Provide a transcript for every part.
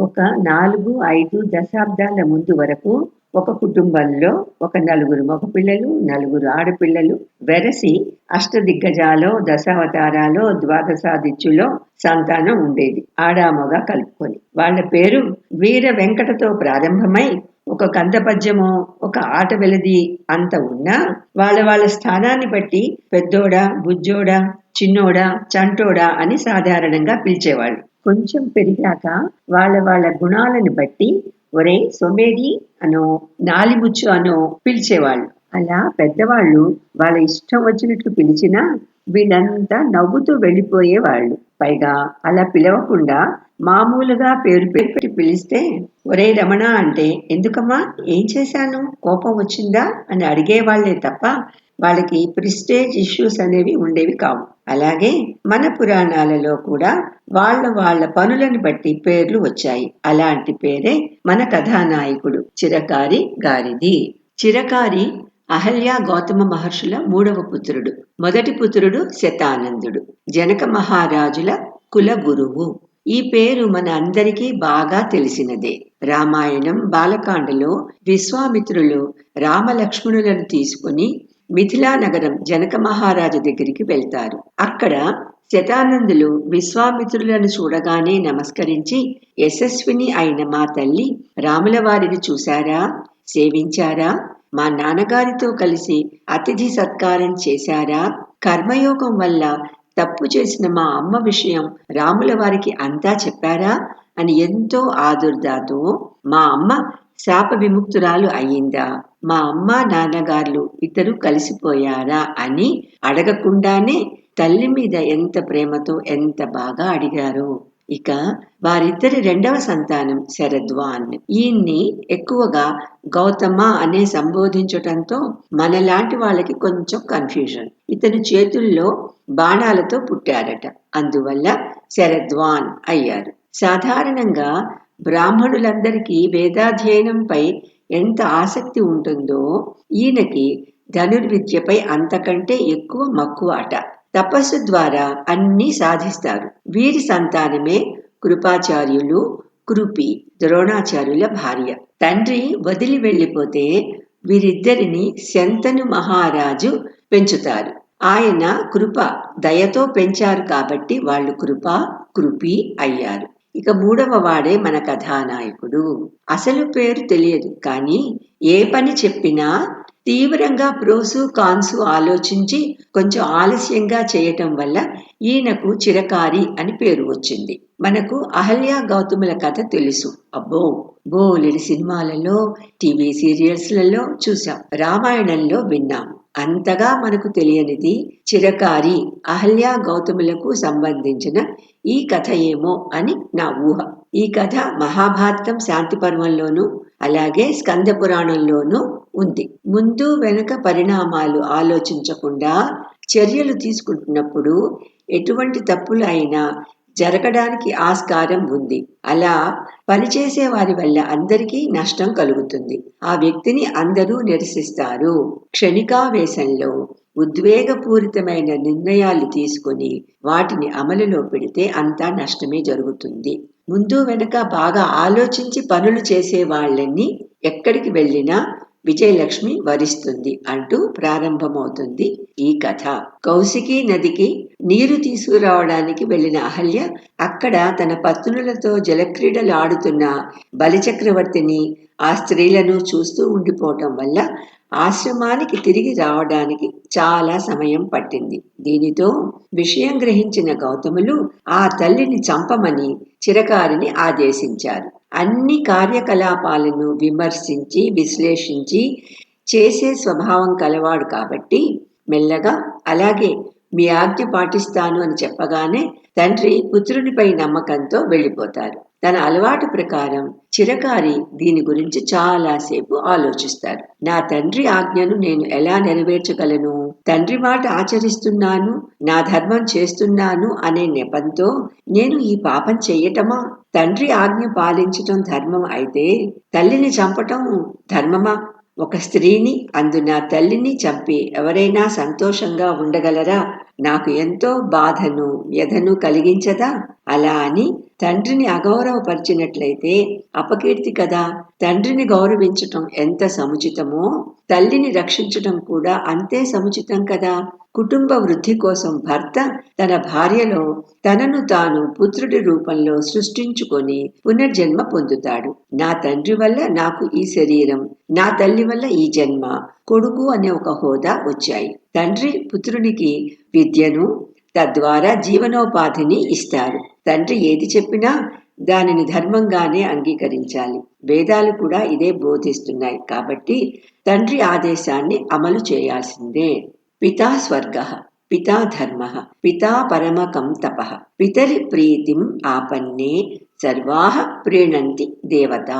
ఒక నాలుగు ఐదు దశాబ్దాల ముందు వరకు ఒక కుటుంబంలో ఒక నలుగురు మగపిల్లలు నలుగురు ఆడపిల్లలు వెరసి అష్టదిగ్గజాలో దశావతారాలో ద్వాదశాదిత్యులో సంతానం ఉండేది. ఆడామొగ కలుపుకొని. వాళ్ళ పేరు వీర వెంకటతో ప్రారంభమై ఒక కంద పద్యమో ఒక ఆట వెలది అంత ఉన్నా వాళ్ళ వాళ్ళ స్థానాన్ని బట్టి పెద్దోడా బుజ్జోడా చిన్నోడా చంటోడా అని సాధారణంగా పిలిచేవాళ్ళు. కొంచెం పెరిగాక వాళ్ళ వాళ్ళ గుణాలను బట్టి ఒరే సొమేరి అనో నాలిముచ్చు అనో పిలిచేవాళ్ళు. అలా పెద్దవాళ్ళు వాళ్ళ ఇష్టం వచ్చినట్లు పిలిచినా వీళ్ళంతా నవ్వుతూ వెళ్ళిపోయేవాళ్ళు. పైగా అలా పిలవకుండా మామూలుగా పేరు పెట్టి పిలిస్తే ఒరే రమణ అంటే ఎందుకమ్మా? ఏం చేశాను? కోపం వచ్చిందా? అని అడిగేవాళ్ళే తప్ప వాళ్ళకి ప్రిస్టేజ్ ఇష్యూస్ అనేవి ఉండేవి కావు. అలాగే మన పురాణాలలో కూడా వాళ్ళ వాళ్ళ పనులను బట్టి పేర్లు వచ్చాయి. అలాంటి పేరే మన కథానాయకుడు చిరకారి గారిది. చిరకారి అహల్య గౌతమ మహర్షుల మూడవ పుత్రుడు. మొదటి పుత్రుడు శతానందుడు. జనక మహారాజుల కుల గురువు. ఈ పేరు మన అందరికీ బాగా తెలిసినదే. రామాయణం బాలకాండలో విశ్వామిత్రులు రామలక్ష్మణులను తీసుకుని మిథిలా నగరం జనక మహారాజు దగ్గరికి వెళ్తారు. అక్కడ శతానందులు విశ్వామిత్రులను చూడగానే నమస్కరించి యశస్విని అయిన మా తల్లి రాముల వారిని చూశారా? సేవించారా? మా నాన్నగారితో కలిసి అతిథి సత్కారం చేశారా? కర్మయోగం వల్ల తప్పు చేసిన మా అమ్మ విషయం రాముల వారికి అంతా చెప్పారా? అని ఎంతో ఆదుర్దాతో మా అమ్మ శాప విముక్తురాలు అయ్యిందా? మా అమ్మ నాన్నగారులు ఇద్దరు కలిసిపోయారా అని అడగకుండానే తల్లి మీద ఎంత ప్రేమతో ఎంత బాగా అడిగారు. ఇక వారిద్దరి రెండవ సంతానం శరద్వాన్. ఈయన్ని ఎక్కువగా గౌతమ అనే సంబోధించటంతో మనలాంటి వాళ్ళకి కొంచెం కన్ఫ్యూజన్ ఇతని చేతుల్లో బాణాలతో పుట్టారట. అందువల్ల శరద్వాన్ అయ్యారు. సాధారణంగా బ్రాహ్మణులందరికీ వేదాధ్యయనంపై ఎంత ఆసక్తి ఉంటుందో ఈయనకి ధనుర్విద్యపై అంతకంటే ఎక్కువ మక్కువ అట తపస్సు ద్వారా అన్నీ సాధిస్తారు. వీరి సంతానమే కృపాచార్యులు కృపి ద్రోణాచార్యుల భార్య. తండ్రి వదిలి వెళ్ళిపోతే వీరిద్దరిని శంతను మహారాజు పెంచుతారు. ఆయన కృప దయతో పెంచారు కాబట్టి వాళ్ళు కృప కృపి అయ్యారు. ఇక మూడవ వాడే మన కథానాయకుడు. అసలు పేరు తెలియదు కానీ ఏ పని చెప్పినా తీవ్రంగా ప్రోసు కాన్సు ఆలోచించి కొంచెం ఆలస్యంగా చేయటం వల్ల ఈయనకు చిరకారి అని పేరు వచ్చింది. మనకు అహల్య గౌతముల కథ తెలుసు. అబ్బో! బోలెడి సినిమాలలో టీవీ సీరియల్స్లలో చూసాం రామాయణంలో విన్నాం. అంతగా మనకు తెలియనిది చిరకారి అహల్య గౌతములకు సంబంధించిన ఈ కథ ఏమో అని నా ఊహ. ఈ కథ మహాభారతం శాంతి పర్వంలోనూ అలాగే స్కంద పురాణంలోనూ ఉంది. ముందు వెనుక పరిణామాలు ఆలోచించకుండా చర్యలు తీసుకుంటున్నప్పుడు ఎటువంటి తప్పులు అయినా జరగడానికి ఆస్కారం ఉంది. అలా పనిచేసే వారి వల్ల అందరికీ నష్టం కలుగుతుంది. ఆ వ్యక్తిని అందరూ నిరసిస్తారు. క్షణికావేశంలో ఉద్వేగపూరితమైన నిర్ణయాలు తీసుకుని వాటిని అమలులో పెడితే అంతా నష్టమే జరుగుతుంది. ముందు వెనక బాగా ఆలోచించి పనులు చేసే వాళ్ళని ఎక్కడికి వెళ్ళినా విజయలక్ష్మి వరిస్తుంది అంటూ ప్రారంభమవుతుంది ఈ కథ. కౌశికి నదికి నీరు తీసుకురావడానికి వెళ్ళిన అహల్య అక్కడ తన పత్నులతో జలక్రీడలు ఆడుతున్న బలిచక్రవర్తిని ఆ స్త్రీలను చూస్తూ ఉండిపోవటం వల్ల ఆశ్రమానికి తిరిగి రావడానికి చాలా సమయం పట్టింది. దీనితో విషయం గ్రహించిన గౌతములు ఆ తల్లిని చంపమని చిరకారిని ఆదేశించారు. అన్ని కార్యకలాపాలను విమర్శించి విశ్లేషించి చేసే స్వభావం కలవాడు కాబట్టి మెల్లగా అలాగే మీ ఆజ్ఞ పాటిస్తాను అని చెప్పగానే తండ్రి పుత్రునిపై నమ్మకంతో వెళ్ళిపోతారు. తన అలవాటు ప్రకారం చిరకారి దీని గురించి చాలాసేపు ఆలోచిస్తారు నా తండ్రి ఆజ్ఞను నేను ఎలా నెరవేర్చగలను? తండ్రి మాట ఆచరిస్తున్నాను నా ధర్మం చేస్తున్నాను అనే నెపంతో నేను ఈ పాపం చెయ్యటమా తండ్రి ఆజ్ఞ పాలించటం ధర్మం అయితే తల్లిని చంపటం ధర్మమా? ఒక స్త్రీని అందున తల్లిని చంపి ఎవరైనా సంతోషంగా ఉండగలరా? నాకు ఎంతో బాధను వ్యధను కలిగించదా? అలా అని తండ్రిని అగౌరవపరిచినట్లయితే అపకీర్తి కదా? తండ్రిని గౌరవించటం ఎంత సముచితమో తల్లిని రక్షించటం కూడా అంతే సముచితం కదా? కుటుంబ వృద్ధి కోసం భర్త తన భార్యలో తనను తాను పుత్రుడి రూపంలో సృష్టించుకొని పునర్జన్మ పొందుతాడు. నా తండ్రి వల్ల నాకు ఈ శరీరం నా తల్లి వల్ల ఈ జన్మ కొడుకు అనే ఒక హోదా వచ్చాయి. తండ్రి పుత్రునికి విద్యను తద్వారా జీవనోపాధిని ఇస్తారు. తండ్రి ఏది చెప్పినా దానిని ధర్మంగానే అంగీకరించాలి. వేదాలు కూడా ఇదే బోధిస్తున్నాయి కాబట్టి తండ్రి ఆదేశాన్ని అమలు చేయాల్సిందే. పితా స్వర్గ పితా ధర్మ పితా పరమకం తప పితరి ప్రీతిం ఆపన్నే సర్వాహ ప్రీణంతి దేవతా.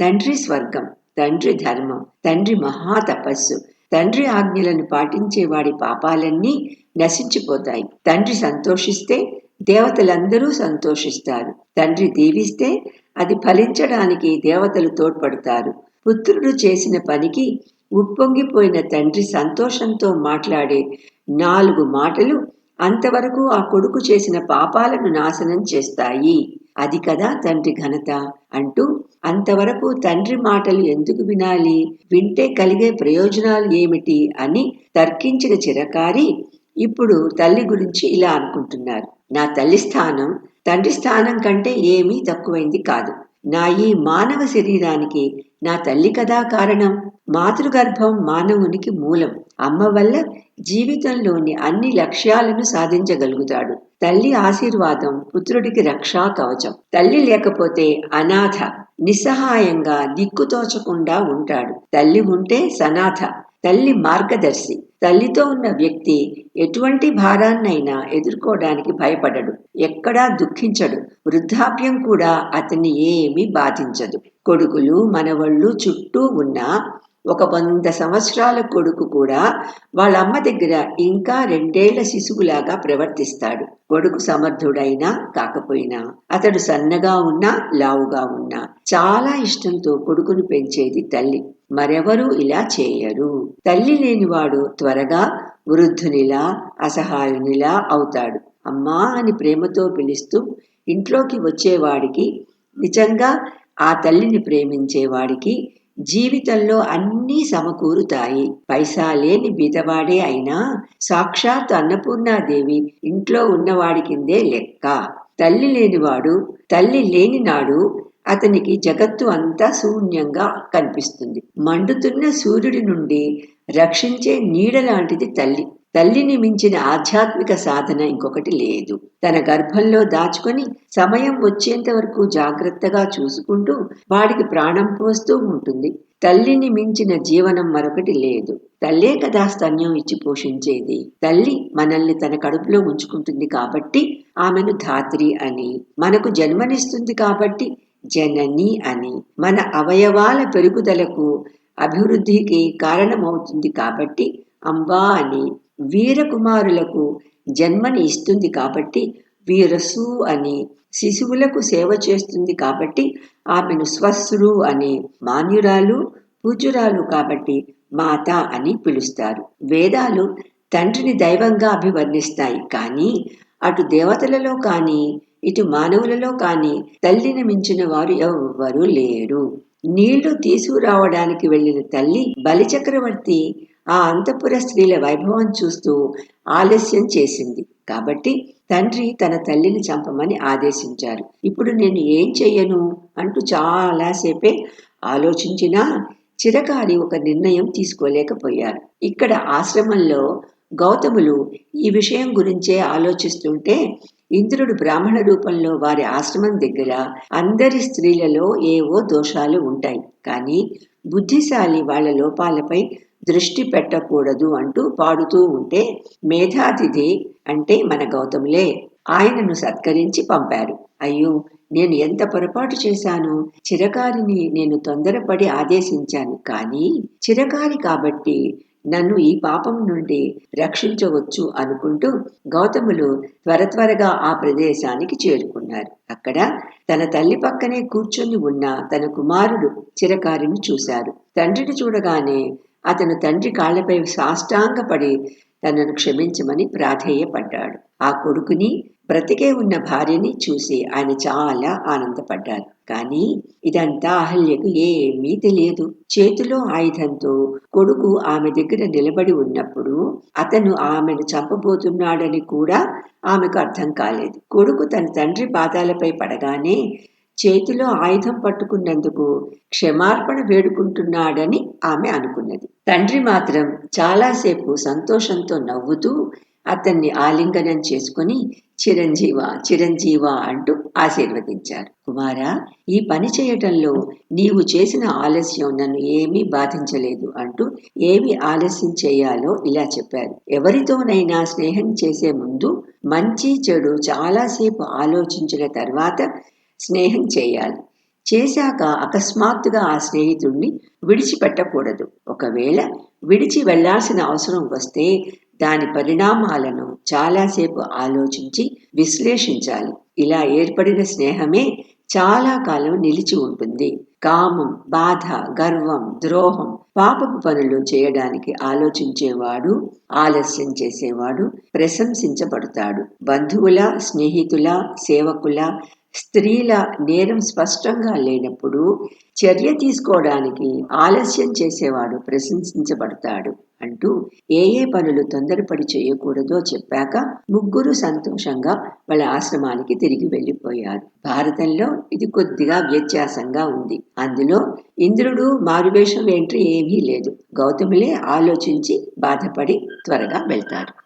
తండ్రి స్వర్గం తండ్రి ధర్మం తండ్రి మహాతపస్సు తండ్రి ఆజ్ఞలను పాటించే వాడి పాపాలన్నీ నశించిపోతాయి. తండ్రి సంతోషిస్తే దేవతలందరూ సంతోషిస్తారు. తండ్రి దీవిస్తే అది ఫలించడానికి దేవతలు తోడ్పడతారు. పుత్రుడు చేసిన పనికి ఉప్పొంగిపోయిన తండ్రి సంతోషంతో మాట్లాడే నాలుగు మాటలు అంతవరకు ఆ కొడుకు చేసిన పాపాలను నాశనం చేస్తాయి. అది కదా తండ్రి ఘనత అంటూ అంతవరకు తండ్రి మాటలు ఎందుకు వినాలి? వింటే కలిగే ప్రయోజనాలు ఏమిటి అని తర్కించిన చిరకారి ఇప్పుడు తల్లి గురించి ఇలా అనుకుంటున్నారు. నా తల్లి స్థానం తండ్రి స్థానం కంటే ఏమీ తక్కువైంది కాదు. నా ఈ మానవ శరీరానికి నా తల్లి కదా కారణం. మాతృగర్భం మానవునికి మూలం. అమ్మ వల్ల జీవితంలోని అన్ని లక్ష్యాలను సాధించగలుగుతాడు. తల్లి ఆశీర్వాదం పుత్రుడికి రక్షా కవచం. తల్లి లేకపోతే అనాథ నిస్సహాయంగా దిక్కుతోచకుండా ఉంటాడు. తల్లి ఉంటే సనాథ. తల్లి మార్గదర్శి. తల్లితో ఉన్న వ్యక్తి ఎటువంటి భారాన్నైనా ఎదుర్కోవడానికి భయపడడు ఎక్కడా దుఃఖించడు. వృద్ధాప్యం కూడా అతన్ని ఏమీ బాధించదు. కొడుకులు మనవళ్ళు చుట్టూ ఉన్న ఒక వంద సంవత్సరాల కొడుకు కూడా వాళ్ళ అమ్మ దగ్గర ఇంకా రెండేళ్ళ శిశువులాగా ప్రవర్తిస్తాడు. కొడుకు సమర్థుడైనా కాకపోయినా అతడు సన్నగా ఉన్నా లావుగా ఉన్నా చాలా ఇష్టంతో కొడుకును పెంచేది తల్లి. మరెవరూ ఇలా చేయరు. తల్లి లేనివాడు త్వరగా వృద్ధునిలా అసహాయునిలా అవుతాడు. అమ్మా అని ప్రేమతో పిలుస్తూ ఇంట్లోకి వచ్చేవాడికి నిజంగా ఆ తల్లిని ప్రేమించేవాడికి జీవితంలో అన్నీ సమకూరుతాయి. పైసా లేని బీదవాడే అయినా సాక్షాత్ అన్నపూర్ణాదేవి ఇంట్లో ఉన్నవాడి కిందే లెక్క. తల్లి లేనివాడు తల్లి లేనినాడు అతనికి జగత్తు అంతా శూన్యంగా కనిపిస్తుంది. మండుతున్న సూర్యుడి నుండి రక్షించే నీడ లాంటిది తల్లి. తల్లిని మించిన ఆధ్యాత్మిక సాధన ఇంకొకటి లేదు. తన గర్భంలో దాచుకొని సమయం వచ్చేంత వరకు జాగ్రత్తగా చూసుకుంటూ వాడికి ప్రాణం పోస్తూ ఉంటుంది. తల్లిని మించిన జీవనం మరొకటి లేదు. తల్లే కదా స్తన్యం ఇచ్చి పోషించేది. తల్లి మనల్ని తన కడుపులో ఉంచుకుంటుంది కాబట్టి ఆమెను ధాత్రి అని మనకు జన్మనిస్తుంది కాబట్టి జనని అని మన అవయవాల పెరుగుదలకు అభివృద్ధికి కారణమవుతుంది కాబట్టి అంబా అని వీరకుమారులకు జన్మని ఇస్తుంది కాబట్టి వీరసు అని శిశువులకు సేవ చేస్తుంది కాబట్టి ఆమెను స్వశ్రు అని మాన్యురాలు పూజురాలు కాబట్టి మాత అని పిలుస్తారు. వేదాలు తండ్రిని దైవంగా అభివర్ణిస్తాయి. కానీ అటు దేవతలలో కానీ ఇటు మానవులలో కానీ తల్లిని మించిన వారు ఎవ్వరూ లేరు. నీళ్ళు తీసుకురావడానికి వెళ్ళిన తల్లి బలిచక్రవర్తి ఆ అంతఃపుర స్త్రీల వైభవం చూస్తూ ఆలస్యం చేసింది. కాబట్టి తండ్రి తన తల్లిని చంపమని ఆదేశించారు. ఇప్పుడు నేను ఏం చెయ్యను? అంటూ చాలాసేపే ఆలోచించినా చిరకారి ఒక నిర్ణయం తీసుకోలేకపోయారు. ఇక్కడ ఆశ్రమంలో గౌతములు ఈ విషయం గురించే ఆలోచిస్తుంటే ఇంద్రుడు బ్రాహ్మణ రూపంలో వారి ఆశ్రమం దగ్గర అందరి స్త్రీలలో ఏవో దోషాలు ఉంటాయి. కానీ బుద్ధిశాలి వాళ్ళ లోపాలపై దృష్టి పెట్టకూడదు అంటూ పాడుతూ ఉంటే మేధాతిథి అంటే మన గౌతములే. ఆయనను సత్కరించి పంపారు. అయ్యో నేను ఎంత పొరపాటు చేశాను? చిరకారిని నేను తొందరపడి ఆదేశించాను. కానీ చిరకారి కాబట్టి నన్ను ఈ పాపం నుండి రక్షించవచ్చు అనుకుంటూ గౌతములు త్వర త్వరగా ఆ ప్రదేశానికి చేరుకున్నారు. అక్కడ తన తల్లి పక్కనే కూర్చొని ఉన్న తన కుమారుడు చిరకారిని చూశారు. తండ్రిని చూడగానే అతను తండ్రి కాళ్ళపై సాష్టాంగపడి తనను క్షమించమని ప్రాధేయపడ్డాడు. ఆ కొడుకుని బ్రతికే ఉన్న భార్యని చూసి ఆయన చాలా ఆనందపడ్డారు. కానీ ఇదంతా అహల్యకు ఏమీ తెలియదు. చేతిలో ఆయుధంతో కొడుకు ఆమె దగ్గర నిలబడి ఉన్నప్పుడు అతను ఆమెను చంపబోతున్నాడని కూడా ఆమెకు అర్థం కాలేదు. కొడుకు తన తండ్రి పాదాలపై పడగానే చేతిలో ఆయుధం పట్టుకున్నందుకు క్షమార్పణ వేడుకుంటున్నాడని ఆమె అనుకున్నది. తండ్రి మాత్రం చాలాసేపు సంతోషంతో నవ్వుతూ అతన్ని ఆలింగనం చేసుకుని చిరంజీవ చిరంజీవ అంటూ ఆశీర్వదించారు. కుమారా ఈ పని చేయటంలో నీవు చేసిన ఆలస్యం నన్ను ఏమీ బాధించలేదు అంటూ ఏమి ఆలస్యం చేయాలో ఇలా చెప్పారు. ఎవరితోనైనా స్నేహం చేసే ముందు మంచి చెడు చాలాసేపు ఆలోచించిన తర్వాత స్నేహం చేయాలి. చేశాక అకస్మాత్తుగా ఆ స్నేహితుడిని విడిచిపెట్టకూడదు. ఒకవేళ విడిచి వెళ్ళాల్సిన అవసరం వస్తే దాని పరిణామాలను చాలాసేపు ఆలోచించి విశ్లేషించాలి. ఇలా ఏర్పడిన స్నేహమే చాలా కాలం నిలిచి ఉంటుంది. కామం బాధ గర్వం ద్రోహం పాపపు పనులు చేయడానికి ఆలోచించేవాడు ఆలస్యం చేసేవాడు ప్రశంసించబడతాడు. బంధువుల స్నేహితుల సేవకుల స్త్రీల నేరం స్పష్టంగా లేనప్పుడు చర్య తీసుకోవడానికి ఆలస్యం చేసేవాడు ప్రశంసించబడతాడు అంటూ ఏ ఏ పనులు తొందరపడి చేయకూడదో చెప్పాక ముగ్గురు సంతోషంగా వాళ్ళ ఆశ్రమానికి తిరిగి వెళ్ళిపోయారు. భారతంలో ఇది కొద్దిగా వ్యత్యాసంగా ఉంది. అందులో ఇంద్రుడు మారువేషం ఏంటి ఏమీ లేదు. గౌతములే ఆలోచించి బాధపడి త్వరగా వెళ్తారు.